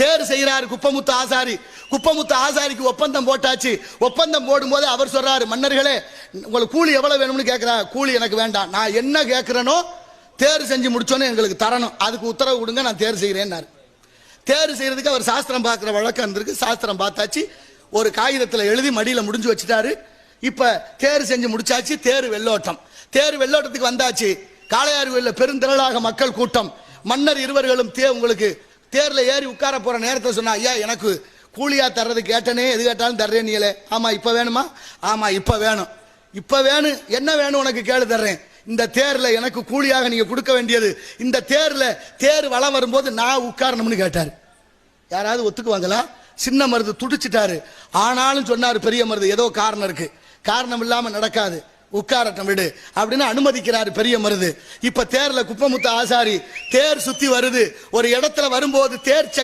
தேர் செய்கிறார் குப்பமுத்து ஆசாரி. குப்பமுத்து ஆசாரிக்கு ஒப்பந்தம் போட்டாச்சு. ஒப்பந்தம் போடும்போது அவர் சொல்றாரு மன்னர்களே உங்களுக்கு கூலி எவ்வளவு வேணும்னு கேட்கிறா கூலி எனக்கு வேண்டாம். நான் என்ன கேட்கிறேனோ தேர் செஞ்சு முடிச்சோன்னு எங்களுக்கு தரணும். அதுக்கு உத்தரவு கொடுங்க நான் தேர் செய்கிறேன்னாரு தேர் செய்யறதுக்கு அவர் சாஸ்திரம் பார்க்குற வழக்கம் இருந்திருக்கு. சாஸ்திரம் பார்த்தாச்சு. ஒரு காகிதத்தில் எழுதி மடியில் முடிஞ்சு வச்சுட்டாரு. இப்போ தேர் செஞ்சு முடிச்சாச்சு. தேர் வெள்ளோட்டம். தேர் வெள்ளோட்டத்துக்கு வந்தாச்சு. காளையார் கோயிலில் பெருந்திரளாக மக்கள் கூட்டம். மன்னர் இருவர்களும் தே உங்களுக்கு தேர்ல ஏறி உட்கார போற நேரத்தில் சொன்னா ஐயா எனக்கு கூலியா தர்றது கேட்டனே எது கேட்டாலும் தர்றேன் நீங்களே ஆமா இப்ப வேணுமா? ஆமா இப்ப வேணும். இப்ப வேணும் என்ன வேணும் உனக்கு கேளு தர்றேன். இந்த தேர்ல எனக்கு கூலியாக நீங்க கொடுக்க வேண்டியது இந்த தேர்ல தேர் வளம் வரும்போது நான் உட்காரணும்னு கேட்டார். யாராவது ஒத்துக்குவாங்களா? சின்ன மருந்து துடிச்சிட்டாரு. ஆனாலும் சொன்னாரு பெரிய மருந்து ஏதோ காரணம் இருக்கு. காரணம் இல்லாம நடக்காது. உட்காரட்டம் விடு அப்படின்னு அனுமதிக்கிறாரு பெரிய மருது. இப்ப தேர்ல குப்பமுத்த ஆசாரி தேர் சுத்தி வருது. ஒரு இடத்துல வரும்போது தேர்